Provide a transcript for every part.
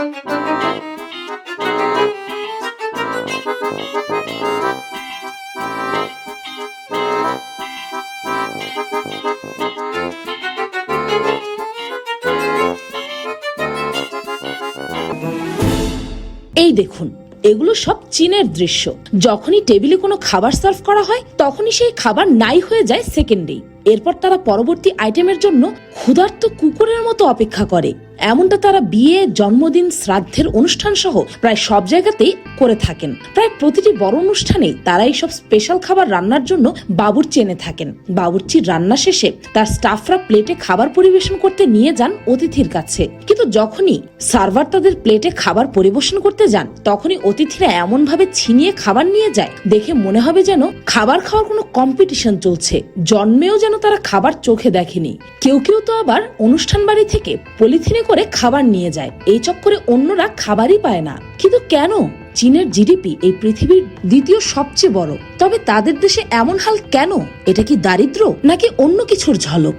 এই দেখুন, এগুলো সব চীনের দৃশ্য। যখনই টেবিলে কোনো খাবার সার্ভ করা হয়, তখনই সেই খাবার নাই হয়ে যায় সেকেন্ডেই এরপর তারা পরবর্তী আইটেমের জন্য ক্ষুধার্ত কুকুরের মতো অপেক্ষা করে। এমনটা তারা বিয়ে, জন্মদিন, শ্রাদ্ধের অনুষ্ঠান সহ প্রায় সব জায়গাতেই করে থাকেন। প্রায় প্রতিটি বড় অনুষ্ঠানেই তারা এইসব স্পেশাল খাবার রান্নার জন্য বাবুর্চি এনে থাকেন। বাবুর্চির রান্না শেষে তার স্টাফরা প্লেটে খাবার পরিবেশন করতে নিয়ে যান অতিথির কাছে। কিন্তু যখনই সার্ভার তাদের প্লেটে খাবার পরিবেশন করতে যান, তখনই অতিথিরা এমন ভাবে ছিনিয়ে খাবার নিয়ে যায়, দেখে মনে হবে যেন খাবার খাওয়ার কোনো কম্পিটিশন চলছে। জন্মেও যেন তারা খাবার চোখে দেখেনি। কেউ কেউ তো আবার অনুষ্ঠান বাড়ি থেকে পলিথিনে করে খাবার নিয়ে যায়। এই চক্করে অন্যরা খাবারই পায় না। কিন্তু কেন? চীনের জিডিপি এই পৃথিবীর দ্বিতীয় সবচেয়ে বড়। তবে তাদের দেশে এমন হাল কেন? এটা কি দারিদ্র নাকি অন্য কিছুর ঝলক?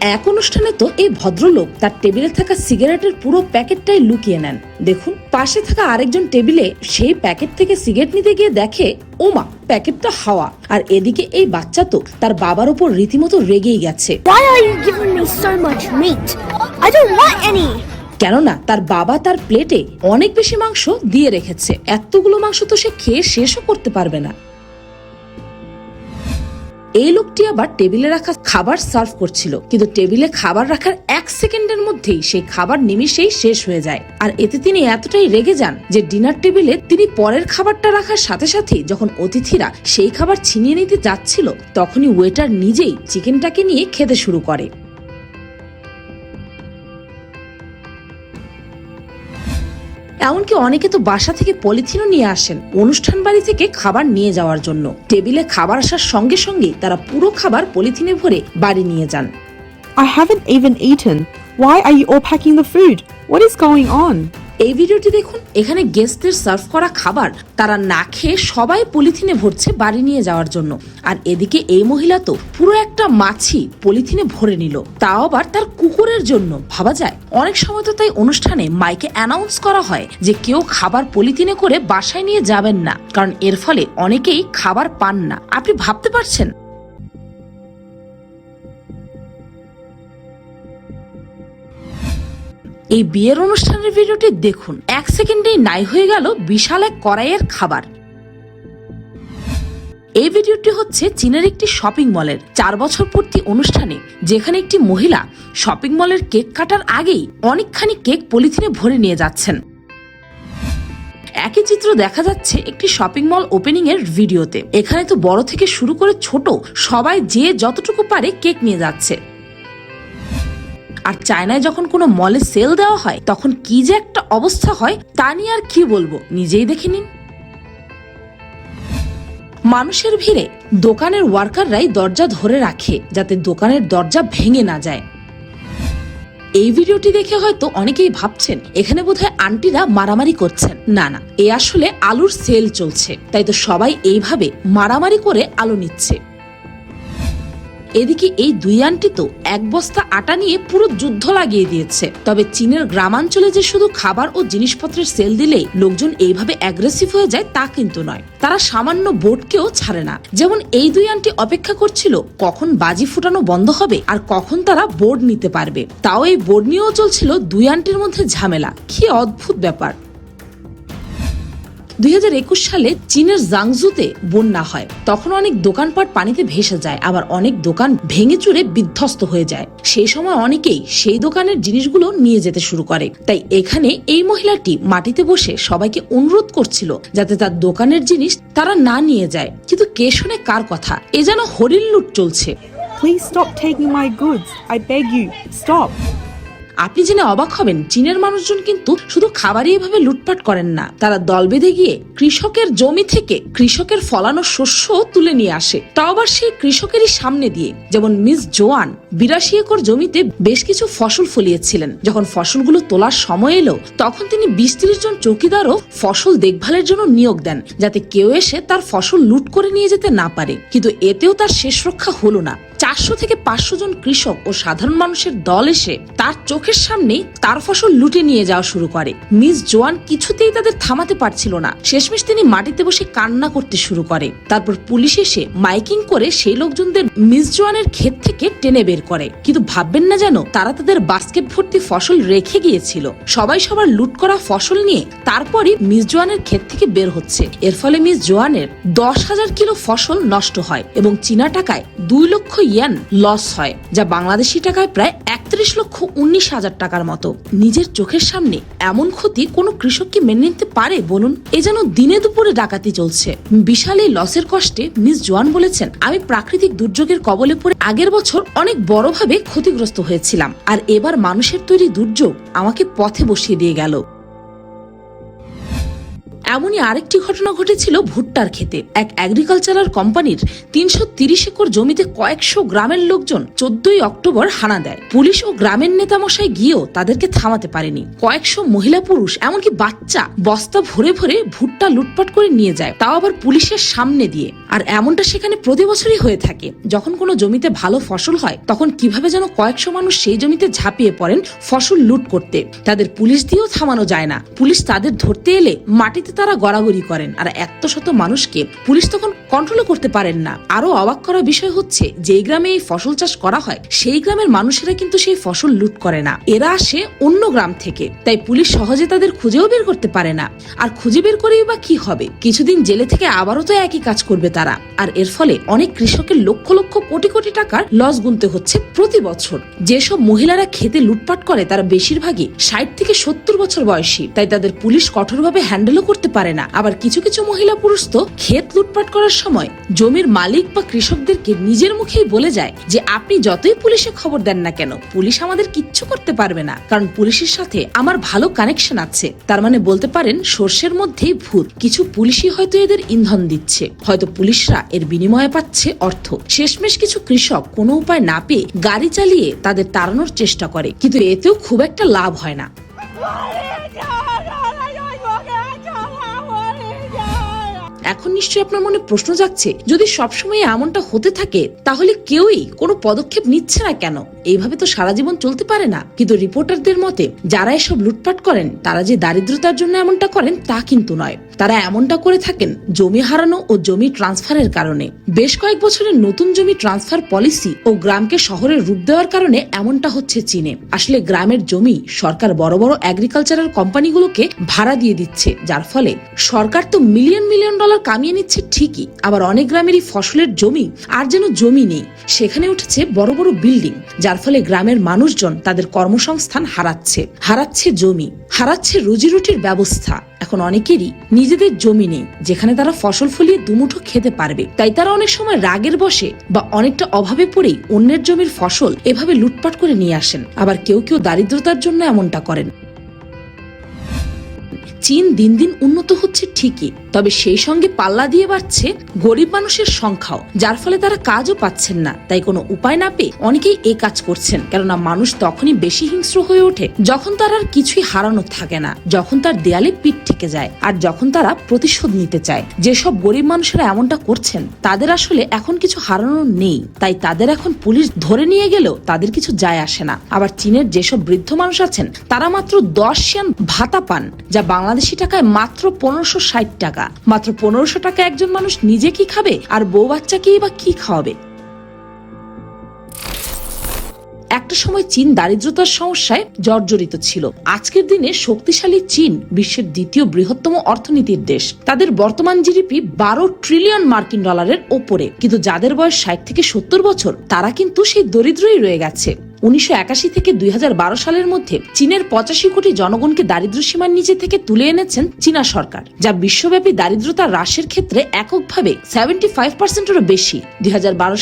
এক অনুষ্ঠানে তো এই ভদ্রলোক তার টেবিলে থাকা সিগারেটের পুরো প্যাকেটটাই লুকিয়ে নেন। দেখুন পাশে থাকা আরেকজন টেবিলে সেই প্যাকেট থেকে সিগারেট নিতে গিয়ে দেখে ওমা প্যাকেটটা হাওয়া। আর এদিকে এই বাচ্চা তো তার বাবার উপর রীতিমতো রেগেই গেছে. কেননা তার বাবা তার প্লেটে অনেক বেশি মাংস দিয়ে রেখেছে। এতগুলো মাংস তো সে খেয়ে শেষও করতে পারবে না। এই লোকটি আবার টেবিলে রাখা খাবার সার্ভ করছিল। কিন্তু টেবিলে খাবার রাখার এক সেকেন্ডের মধ্যেই সেই খাবার নিমিশেই শেষ হয়ে যায়। আর এতে তিনি এতটাই রেগে যান যে ডিনার টেবিলে তিনি পরের খাবারটা রাখার সাথে সাথে যখন অতিথিরা সেই খাবার ছিনিয়ে নিতে যাচ্ছিল, তখনই ওয়েটার নিজেই চিকেনটাকে নিয়ে খেতে শুরু করে। এমনকি অনেকে তো বাসা থেকে পলিথিনও নিয়ে আসেন অনুষ্ঠান বাড়ি থেকে খাবার নিয়ে যাওয়ার জন্য টেবিলে খাবার আসার সঙ্গে সঙ্গে তারা পুরো খাবার পলিথিনে ভরে বাড়ি নিয়ে যান I haven't even eaten. Why are you all packing the food? What is going on? এই ভিডিওটি দেখুন। এখানে গেস্টদের সার্ভ করা খাবার। তারা না খেয়ে সবাই পলিথিনে ভরছে বাড়ি নিয়ে যাওয়ার জন্য। আর এদিকে এই মহিলা তো পুরো একটা মাছি পলিথিনে ভরে নিল। তাও আবার তার কুকুরের জন্য। ভাবা যায়, অনেক সময় তো তাই অনুষ্ঠানে মাইকে অ্যানাউন্স করা হয় যে কেউ খাবার পলিথিনে করে বাসায় নিয়ে যাবেন না। কারণ এর ফলে অনেকেই খাবার পান না। আপনি ভাবতে পারছেন? এই বিয়ের অনুষ্ঠানের ভিডিওটি দেখুন। এক সেকেন্ডেই নাই হয়ে গেল বিশাল এক কড়াইয়ের খাবার। এই ভিডিওটি হচ্ছে চীনের একটি শপিং মলের চার বছর পূর্তি অনুষ্ঠানে, যেখানে একটি মহিলা শপিং মলের কেক কাটার আগেই অনেকখানি কেক পলিথিনে ভরে নিয়ে যাচ্ছেন। একই চিত্র দেখা যাচ্ছে একটি শপিং মল ওপেনিং এর ভিডিওতে। এখানে তো বড় থেকে শুরু করে ছোট সবাই যে যতটুকু পারে কেক নিয়ে যাচ্ছে। আর চায়নায় যখন কোনো মলে সেল দেওয়া হয়, তখন কি যে একটা অবস্থা হয়, তা নিয়ে আর কি বলব? নিজেই দেখে নিন। মানুষের ভিড়ে দোকানের ওয়ার্কাররাই দরজা ধরে রাখে, যাতে দোকানের দরজা ভেঙে না যায়। এই ভিডিওটি দেখে হয়তো অনেকেই ভাবছেন, এখানে বোধহয় আন্টিরা মারামারি করছেন। না না, এ আসলে আলুর সেল চলছে, তাই তো সবাই এইভাবে মারামারি করে আলু নিচ্ছে। এদিকে এই দুই আন্টি তো এক বস্তা আটা নিয়ে পুরো যুদ্ধ লাগিয়ে দিয়েছে। তবে চীনের গ্রামাঞ্চলে যে শুধু খাবার ও জিনিসপত্রের সেল দিলেই লোকজন এইভাবে অ্যাগ্রেসিভ হয়ে যায় তা কিন্তু নয়। তারা সামান্য বোর্ডকেও ছাড়ে না। যেমন এই দুই আন্টি অপেক্ষা করছিল, কখন বাজি ফুটানো বন্ধ হবে আর কখন তারা বোর্ড নিতে পারবে। তাও এই বোর্ড নিয়েও চলছিল দুই আন্টির মধ্যে ঝামেলা। কি অদ্ভুত ব্যাপার। দু হাজার একুশ সালে চীনের জাংজুতে বন্যা হয়। তখন অনেক দোকানপাট পানিতে ভেসে যায় আবার অনেক দোকান ভেঙে চুরে বিধ্বস্ত হয়ে যায়। সেই সময় অনেকেই সেই দোকানের জিনিসগুলো নিয়ে যেতে শুরু করে। তাই এখানে এই মহিলাটি মাটিতে বসে সবাইকে অনুরোধ করছিল যাতে তার দোকানের জিনিস তারা না নিয়ে যায়। কিন্তু কে শুনে কার কথা? এ যেন হরিণ লুট চলছে। Please stop taking my goods. I beg you, stop. আপনি জেনে অবাক হবেন, চীনের মানুষজন কিন্তু শুধু খাবারই এভাবে লুটপাট করেন না। তারা দল বেঁধে গিয়ে কৃষকের জমি থেকে কৃষকের ফলানো শস্য তুলে নিয়ে আসে। তাও আবার সেই কৃষকেরই সামনে দিয়ে। যেমন মিস জোয়ান বিরাশি একর জমিতে বেশ কিছু ফসল ফলিয়েছিলেন। যখন ফসলগুলো তোলার সময় এলো, তখন তিনি বিশ ত্রিশ জন চৌকিদারও ফসল দেখভালের জন্য নিয়োগ দেন, যাতে কেউ এসে তার ফসল লুট করে নিয়ে যেতে না পারে। কিন্তু এতেও তার শেষ রক্ষা হলো না। চারশো থেকে পাঁচশো জন কৃষক ও সাধারণ মানুষের দল এসে তার চোখের সামনেই তার ফসল লুটে নিয়ে যাওয়া শুরু করে। মিস জোয়ান কিছুতেই তাদের থামাতে পারছিল না। শেষমেশ তিনি মাটিতে বসে কান্না করতে শুরু করে। তারপর পুলিশ এসে মাইকিং করে সেই লোকজনদের মিস জোয়ানের ক্ষেত থেকে টেনে বের করে। কিন্তু ভাববেন না যেন তারা তাদের বাস্কেট ভর্তি ফসল রেখে গিয়েছিল। সবাই সবার লুট করা ফসল নিয়ে তারপরই মিস জোয়ানের ক্ষেত থেকে বের হচ্ছে। এর ফলে মিস জোয়ানের দশ হাজার কিলো ফসল নষ্ট হয় এবং চীনা টাকায় দুই লক্ষ ইয়ান লস হয়, যা বাংলাদেশি টাকায় প্রায় একত্রিশ লক্ষ উনিশ হাজার টাকার মতো। নিজের চোখের সামনে এমন ক্ষতি কোনো কৃষককে মেনে নিতে পারে বলুন? এ যেন দিনে দুপুরে ডাকাতি চলছে। বিশাল এই লসের কষ্টে মিস জোয়ান বলেছেন, আমি প্রাকৃতিক দুর্যোগের কবলে পড়ে আগের বছর অনেক বড়ভাবে ক্ষতিগ্রস্ত হয়েছিলাম। আর এবার মানুষের তৈরি দুর্যোগ আমাকে পথে বসিয়ে দিয়ে গেল। এমনই আরেকটি ঘটনা ঘটেছিল ভুট্টার ক্ষেতে। এক এগ্রিকালচারাল কোম্পানির তিনশো তিরিশ একর জমিতে কয়েকশো গ্রামের লোকজন চোদ্দই অক্টোবর হানা দেয়। পুলিশ ও গ্রামের নেতামশাই গিয়েও তাদেরকে থামাতে পারেনি। কয়েকশো মহিলা পুরুষ, এমনকি বাচ্চা, বস্তা ভরে ভরে ভুট্টা লুটপাট করে নিয়ে যায়, তাও আবার পুলিশের সামনে দিয়ে। আর এমনটা সেখানে প্রতি বছরই হয়ে থাকে। যখন কোনো জমিতে ভালো ফসল হয়, তখন কীভাবে যেন কয়েকশো মানুষ সেই জমিতে ঝাঁপিয়ে পড়েন ফসল লুট করতে। তাদের পুলিশ দিয়েও থামানো যায় না। পুলিশ তাদের ধরতে এলে মাটিতে তারা গড়াগড়ি করেন আর এত শত মানুষকে পুলিশ তখন কন্ট্রোল করতে পারেন না। আরও অবাক করা বিষয় হচ্ছে, যেই গ্রামে এই ফসল চাষ করা হয়, সেই গ্রামের মানুষেরা কিন্তু সেই ফসল লুট করে না। এরা আসে অন্য গ্রাম থেকে, তাই পুলিশ সহজে তাদের খুঁজেও বের করতে পারে না। আর খুঁজে বের করেই বা কি হবে? কিছুদিন জেলে থেকে আবারও তো একই কাজ করবে তারা। আর এর ফলে অনেক কৃষকের লক্ষ লক্ষ কোটি কোটি টাকার লস গুনতে হচ্ছে প্রতি বছর। যেসব মহিলারা খেতে লুটপাট করে, তারা বেশিরভাগই ষাট থেকে সত্তর বছর বয়সী, তাই তাদের পুলিশ কঠোরভাবে হ্যান্ডেলও করতে পারে না। আবার কিছু কিছু মহিলা পুরুষ তো ক্ষেত লুটপাট করার সময় জমির মালিক বা কৃষকদেরকে নিজের মুখেই বলে যায় যে, আপনি যতই পুলিশে খবর দেন না কেন, পুলিশ আমাদের কিচ্ছু করতে পারবে না। কারণ পুলিশের সাথে আমার ভালো কানেকশন আছে। তার মানে বলতে পারেন, সর্ষের মধ্যেই ভূত। কিছু পুলিশই হয়তো এদের ইন্ধন দিচ্ছে। হয়তো পুলিশরা এর বিনিময়ে পাচ্ছে অর্থ। শেষমেশ কিছু কৃষক কোনো উপায় না পেয়ে গাড়ি চালিয়ে তাদের তাড়ানোর চেষ্টা করে। কিন্তু এতেও খুব একটা লাভ হয় না। এখন নিশ্চয়ই আপনার মনে প্রশ্ন যাচ্ছে যদি সবসময় এমনটা হতে থাকে, তাহলে কেউই কোনো পদক্ষেপ নিচ্ছে না কেন? এইভাবে তো সারা জীবন চলতে পারে না। কিন্তু রিপোর্টারদের মতে, যারা এসব লুটপাট করেন, তারা যে দারিদ্রতার জন্য এমনটা করেন, তা কিন্তু নয়। তারা এমনটা করে থাকেন জমি হারানো ও জমি ট্রান্সফারের কারণে। বেশ কয়েক বছরের নতুন জমি ট্রান্সফার পলিসি ও গ্রামকে শহরের রূপ দেওয়ার কারণে এমনটা হচ্ছে চীনে। আসলে গ্রামের জমি সরকার বড় বড় এগ্রিকালচারাল কোম্পানিগুলোকে ভাড়া দিয়ে দিচ্ছে, যার ফলে সরকার তো মিলিয়ন মিলিয়ন ডলার কামিয়ে নিচ্ছে ঠিকই, আবার অনেক গ্রামেরই ফসলের জমি আর যেন জমি নেই। সেখানে উঠেছে বড় বড় বিল্ডিং যার ফলে গ্রামের মানুষজন তাদের কর্মসংস্থান হারাচ্ছে। হারাচ্ছে জমি, হারাচ্ছে রুজিরুটির ব্যবস্থা। এখন অনেকেরই নিজেদের জমি নেই, যেখানে তারা ফসল ফলিয়ে দুমুঠো খেতে পারবে। তাই তারা অনেক সময় রাগের বসে বা অনেকটা অভাবে পড়েই অন্যের জমির ফসল এভাবে লুটপাট করে নিয়ে আসেন। আবার কেউ কেউ দারিদ্রতার জন্য এমনটা করেন। চীন দিন দিন উন্নত হচ্ছে ঠিকই, তবে সেই সঙ্গে পাল্লা দিয়ে বাড়ছে গরিব মানুষের সংখ্যাও, যার ফলে তারা কাজও পাচ্ছেন না। তাই কোনো উপায় না পেয়ে অনেকেই এ কাজ করছেন, কেননা মানুষ তখনই বেশি হিংস্র হয়ে ওঠে যখন তার আর কিছুই হারানো থাকে না, যখন তার দেয়ালে পিঠ থেকে যায়, আর যখন তারা প্রতিশোধ নিতে চায়। যেসব গরিব মানুষেরা এমনটা করছেন, তাদের আসলে এখন কিছু হারানো নেই। তাই তাদের এখন পুলিশ ধরে নিয়ে গেলেও তাদের কিছু যায় আসে না। আবার চীনের যেসব বৃদ্ধ মানুষ আছেন, তারা মাত্র দশ সিয়ান ভাতা পান, যা বাংলাদেশি টাকায় মাত্র পনেরোশো ষাট টাকা। মাত্র পনেরোশো টাকা একজন মানুষ নিজে কি খাবে? আর বউ বাচ্চাকেই বা কি খাওয়াবে? একটা সময় চীন দারিদ্রতার সমস্যায় জর্জরিত ছিল। আজকের দিনে শক্তিশালী চীন বিশ্বের দ্বিতীয় বৃহত্তম অর্থনীতির দেশ। তাদের বর্তমান জিডিপি বারো ট্রিলিয়ন মার্কিন ডলারের ওপরে। কিন্তু যাদের বয়স ষাট থেকে সত্তর বছর, তারা কিন্তু সেই দরিদ্রই রয়ে গেছে। উনিশশো একাশি থেকে দুই হাজার বারো সালের মধ্যে চীনের পঁচাশি কোটি জনগণকে দারিদ্র সীমার নিচে থেকে তুলে এনেছেন চীনা সরকার, যা বিশ্বব্যাপী দারিদ্রতা হ্রাসের ক্ষেত্রে এককভাবে সেভেন্টি ফাইভ পার্সেন্টেরও বেশি। দুই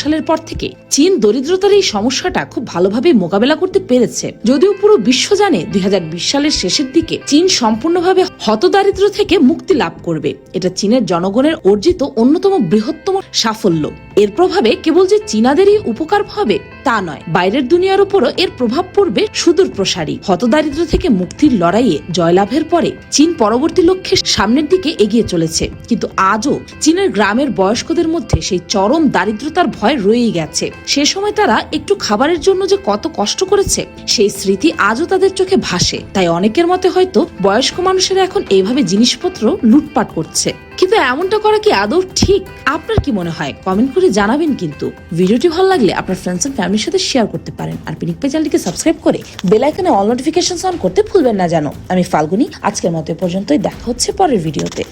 সালের পর থেকে চীন দরিদ্রতার এই সমস্যাটা খুব ভালোভাবে মোকাবেলা করতে পেরেছে। যদিও পুরো বিশ্ব জানে দুই হাজার বিশ সালের শেষের দিকে চীন সম্পূর্ণভাবে হতদারিদ্র থেকে মুক্তি লাভ করবে। এটা চীনের জনগণের অর্জিত অন্যতম বৃহত্তম সাফল্য। এর প্রভাবে কেবল যে চীনাদেরই উপকার হবে তা নয়। বাইরের দুনিয়ার উপরও এর প্রভাব পড়বে সুদূর প্রসারী। হতদারিদ্র থেকে মুক্তির লড়াইয়ে জয়লাভের পরে চীন পরবর্তী লক্ষ্যে সামনের দিকে এগিয়ে চলেছে। কিন্তু আজও চীনের গ্রামের বয়স্কদের মধ্যে সেই চরম দারিদ্রতার ভয় রয়েই গেছে। সে সময় তারা একটু খাবারের জন্য যে কত কষ্ট করেছে, সেই স্মৃতি আজও তাদের চোখে ভাসে। তাই অনেকের মতে হয়তো বয়স্ক মানুষেরা এখন এইভাবে জিনিসপত্র লুটপাট করছে। কিন্তু এমনটা করা কি আদৌ ঠিক? আপনার কি মনে হয়? কমেন্ট করে জানাবেন কিন্তু। ভিডিওটি ভালো লাগলে আপনার ফ্রেন্ডস এন্ড ফ্যামিলির সাথে শেয়ার করতে পারেন। আর পিনিক চ্যানেলটিকে সাবস্ক্রাইব করে বেল আইকনে অল নোটিফিকেশন অন করতে ভুলবেন না জানো আমি ফাল্গুনি, আজকের মতো পর্যন্তই। দেখা হচ্ছে পরের ভিডিওতে